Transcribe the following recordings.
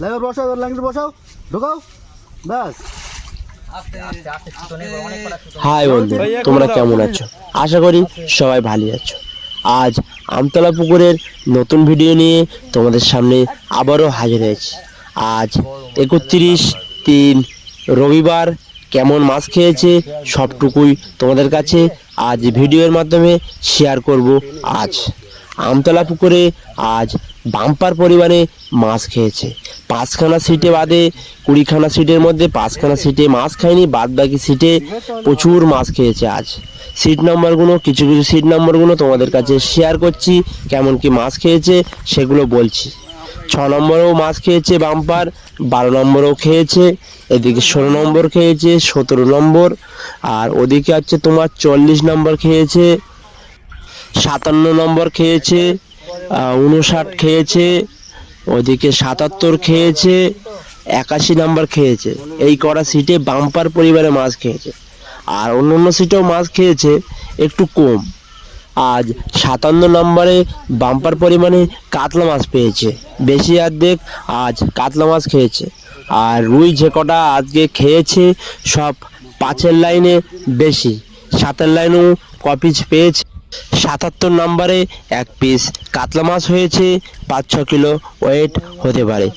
লাইভে বসাও এবার ল্যাংটি বসাও ঢোকাও ব্যাস। হাই বন্ধু তোমরা কেমন আছো? আশা করি সবাই ভালো আছো। আজ আমতলা পুকুরের নতুন ভিডিও নিয়ে তোমাদের সামনে আবারও হাজির হয়েছি। আজ একত্রিশ তিন রবিবার কেমন মাছ খেয়েছে সবটুকুই তোমাদের কাছে আজ ভিডিওর মাধ্যমে শেয়ার করব আজ। আমতলা পুকুরে আজ বাম্পার পরিমাণে মাছ খেয়েছে। পাঁচখানা সিটে বাদে কুড়িখানা সিটের মধ্যে পাঁচখানা সিটে মাছ খায়নি বাদ বাকি সিটে প্রচুর মাছ খেয়েছে আজ। সিট নাম্বারগুলো, কিছু কিছু সিট নাম্বারগুলো তোমাদের কাছে শেয়ার করছি, কেমন কি মাছ খেয়েছে সেগুলো বলছি। ছ নম্বরেও মাছ খেয়েছে বাম্পার, বারো নম্বরও খেয়েছে, এদিকে ষোলো নম্বর খেয়েছে, সতেরো নম্বর, আর ওদিকে হচ্ছে তোমার চল্লিশ নম্বর খেয়েছে, সাতান্ন নম্বর খেয়েছে উনষাট খেয়েছে, ওদিকে সাতাত্তর খেয়েছে, একাশি নাম্বার খেয়েছে। এই কটা সিটে বাম্পার পরিবারে মাছ খেয়েছে। আর অন্য অন্য সিটেও মাছ খেয়েছে, একটু কম। আজ সাতান্ন নম্বরে বাম্পার পরিমাণে কাতলা মাছ পেয়েছে। বেশি অর্ধেক আজ কাতলা মাছ খেয়েছে। আর রুই যে কটা আজকে খেয়েছে, সব পাঁচের লাইনে বেশি। সাতের লাইনেও কপিস পেয়েছে। সাতাত্তর নম্বরে এক পিস কাতলা মাছ হয়েছে, পাঁচ, ছ কিলো ওয়েট হতে পারে।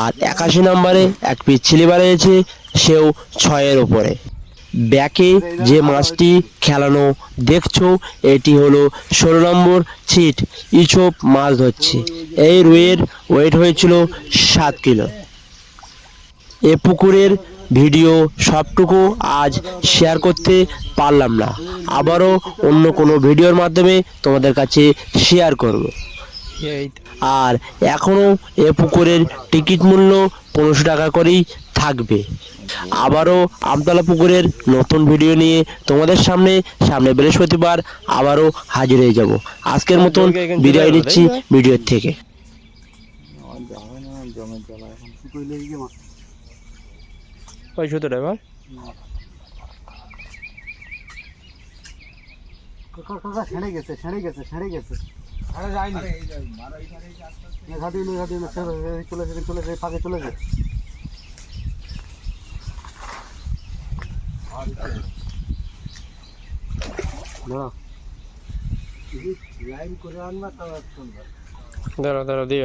আর একাশি নম্বরে এক পিস ছিলিবার হয়েছে, সেও ছয়ের ওপরে ব্যাকে যে মাছটি খেলানো দেখছ, এটি হলো ষোলো নম্বর ছিট ইচোপ মাছ ধরছে। এই রুইয়ের ওয়েট হয়েছিল সাত কিলো। এ পুকুরের ভিডিও সবটুকু আজ শেয়ার করতে পারলাম না। আবারও অন্য কোনো ভিডিওর মাধ্যমে তোমাদের কাছে শেয়ার করব। আর এখনও এ পুকুরের টিকিট মূল্য পনেরোশো টাকা করেই থাকবে। আবারও আমতলা পুকুরের নতুন ভিডিও নিয়ে তোমাদের সামনে সামনে বৃহস্পতিবার আবারও হাজির হয়ে যাব। আজকের মতন বিদায় নিচ্ছি ভিডিওর থেকে। ওই সুতোটা এবার কাকা কাকা ছেড়ে গেছে ছেড়ে গেছে ছেড়ে গেছে ঘাটিয়ে নে, ঘাটিয়ে নে, চলে চলে ফাঁকে চলে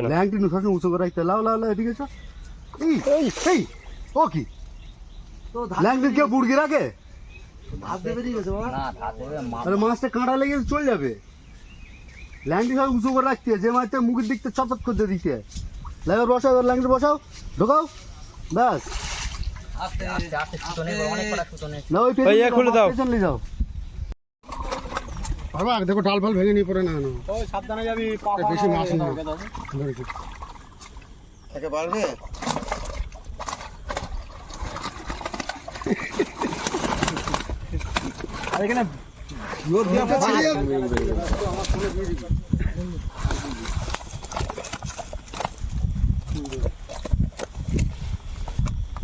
ল্যাংটি নু উঁচু করে রাখতে লাও লাও লাও এদিকে চো এই এই ও কি? ল্যাংটি কেউ বুড়গি রাখে আরে মাছটা কাঁটা লেগে চলে যাবে ল্যাংটি সব উঁচু করে রাখতে হয়, যে মাছটা মুখের দিকতে চপচ করে দিতে হয়। লাইভে বসাও এবার ল্যাংটি বসাও ঢোকাও ব্যাস না ওই পেছন ওই নিয়ে এ খুলে দাও। পেছন নিয়ে যাও পারবা দেখো ডাল ফাল ভেঙে নিয়ে পড়ে না না ওই সাবধানে যাবি বেশি মাছ না একে পারবে আর এখানে জোর দিয়ে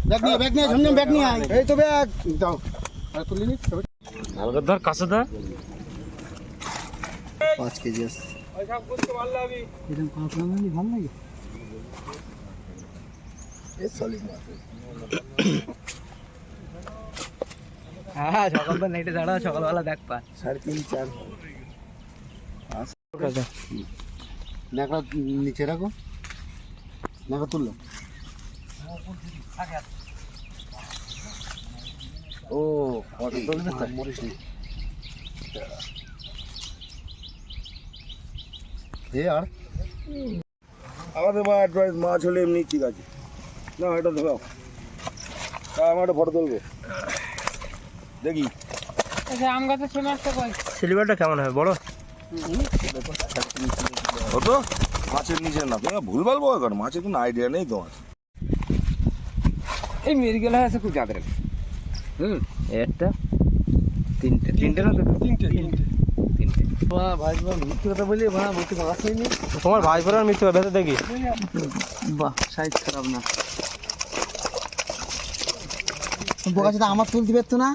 ব্যাগ নিয়ে ব্যাগ নিয়ে ঝমঝম ব্যাগ নিয়ে আয়। এই তো ব্যাগ। দাও। আর তুলি নি হালকা ধর কাছে ধর। পাঁচ কেজি আছে। এরকম কাঁকড়া মানি ভালো লাগে। হ্যাঁ সকালবেলা নেটে দাঁড়াও সকালবেলা দেখ পা। সাড়ে তিন চার কাছে ন্যাকড়া নিচে রাখো। ন্যাকড়া তুললো। ও কত চলবে তো? মরিস নি এ আর? আমাদের মা অ্যাডভাইস মাছ হলে এমনি ঠিক আছে। না এটা ধরাও তা আমার একটা ফটো তুলবো। দেখি। সিলিভারটা কেমন হবে? বড়? হতো মাছের নিচে না তুমি ভুলভাল বয় কর মাছের কোনো আইডিয়া নেই তোমার। এই মেরিগেল আছে খুব জাতের হুম একটা তিনটে। তিনটে না তো? তিনটে তিনটে। তিনটে ভাই মিথ্যে কথা বলি ভাই হয়নি তোমার ভাই মৃত্যু ভেতর দেখি। বাহ সাইজ খারাপ না। বোকাচোদা আমার তুলতে পারতো না?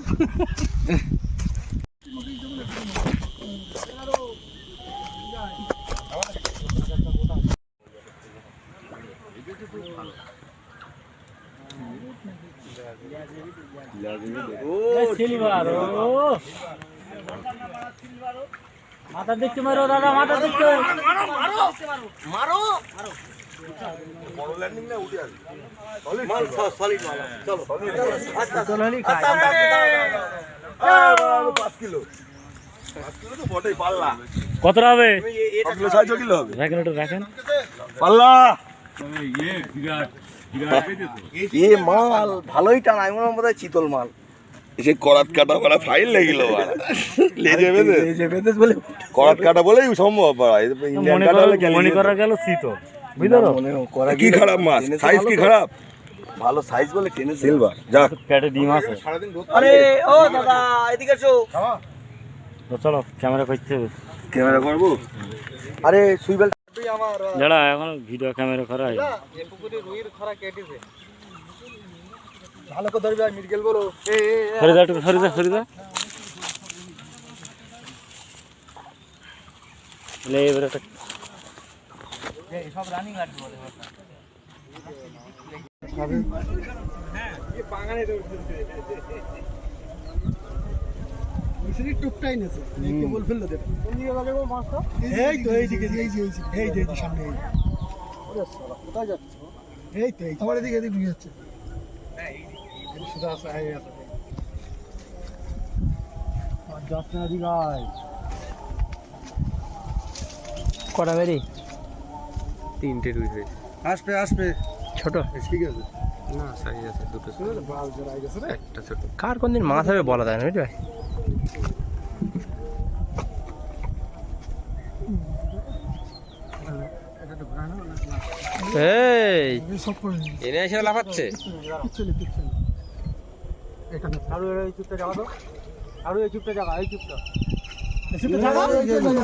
মাথা দেখতে মারো দাদা মাথা দেখতে। পাঁচ কিলো। পাঁচ কিলো তো বটেই পাল্লা। কতটা হবে? কিলো রাখেন রাখেন পাল্লা। এ মাল ভালোই টান। আমি মনে হয় চিতল মাল। সে করাত কাটা করা ফাইল লেগিল লেজে বেঁধে। যে বেদেশ বলে করাত কাটা বলেই সম্ভব মনে করা গেল শীত বুঝলো মনে করা কি খারাপ মাছ? সাইজ কি খারাপ? ভালো সাইজ বলে টেনে সিলভার যাক। পেটে ডিম আছে। আরে ও দাদা এদিকে এসো। তো চলো ক্যামেরা করতে ক্যামেরা করব? আরে সুইবেল যারা এখন ভিডিও ক্যামেরা করা হয়। ভালো করে ধরবি আর মিরগেল বলো। সরে যা সরে যা সরে যা। এবারে একটা টুকটাই নেছে বল ফেলল দেবে কোন দিকে লাগাবো মাছটা এই তো এই দিকে এই যে এই যে এই যে এই যে সামনে এই ওরে শালা কোথায় যাচ্ছে। এই তো আমার এদিকে যাচ্ছে আছে আছে যাচ্ছে না কটা বেরি? তিনটে রুই হয়েছে। আসবে আসবে। ছোট? ঠিক আছে। না সাইজ আছে দুটো একটা ছোট। কার কোন দিন মাছ হবে বলা যায় না বুঝলি এই! এনে এসে লাফাচ্ছে। আরও এই চুপটা জায়গা তো আরও এই চুপটা জায়গা এই চুপটা এই চুপটা জায়গা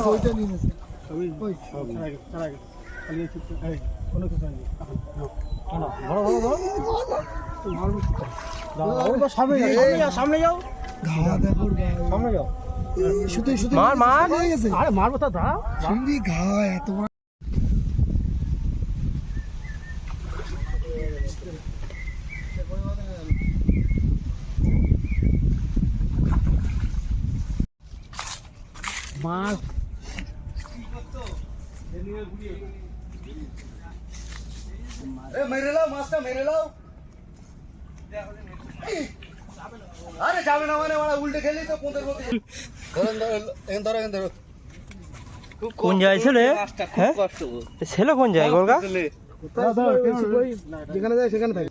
ওইটা নিয়ে নিয়েছে ওই ওই ছাড়া সামনে যাও সামনে যাও শুধু শুধু মার, মার। আরে মারবো তো দাও চিংড়ি ঘা এত মাছ মেরে লাও মাছটা মেরে লাও আরে যাবে না মানে মানে উল্টে খেলি তো কোনদের মধ্যে ধরেন ধরেন এখান ধরো কোন জায়গায় ছেলে হ্যাঁ ছেলে কোন জায়গায় গোলগা যেখানে যায় সেখানে থাকে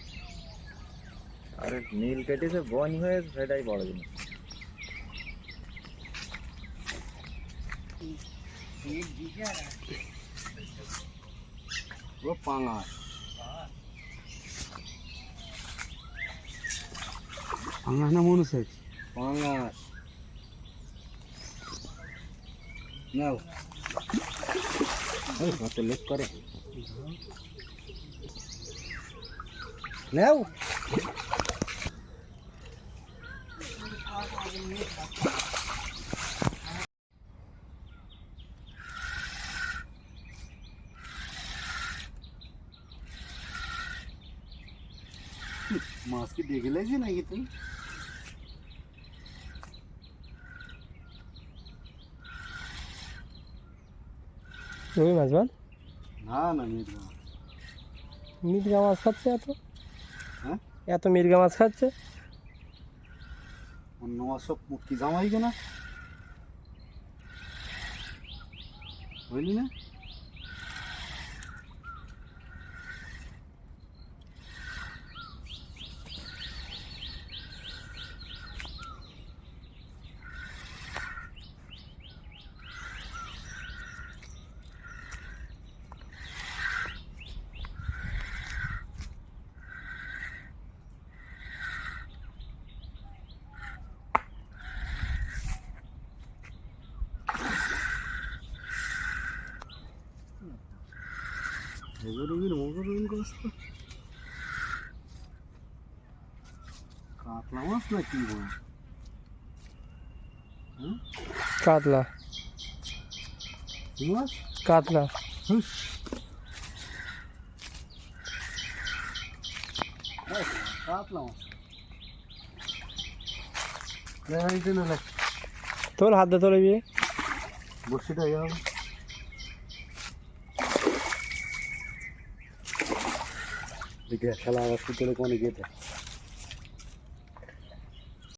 আরে নীল কেটেছে বন হয়ে সেটাই বড় জিনিস। ও পাঙা। পাঙা না মনে হচ্ছে পাঙা। নাও। কত লোক করে। নাও। মাছ কি দেখে লেগেছে নাকি তুমি রুই মাছ বল না না মির্গা মির্গা মাছ খাচ্ছে এত হ্যাঁ? এত সব কি জামাই না? বুঝলি না? কাতলা মাছ না কি বল? কাতলা। কি মাছ? কাতলা। কাতলা মাছ। তোর হাত দিয়ে তোলে বিয়ে। বসিটা যাও খেলা সুতলে কোনে গেতে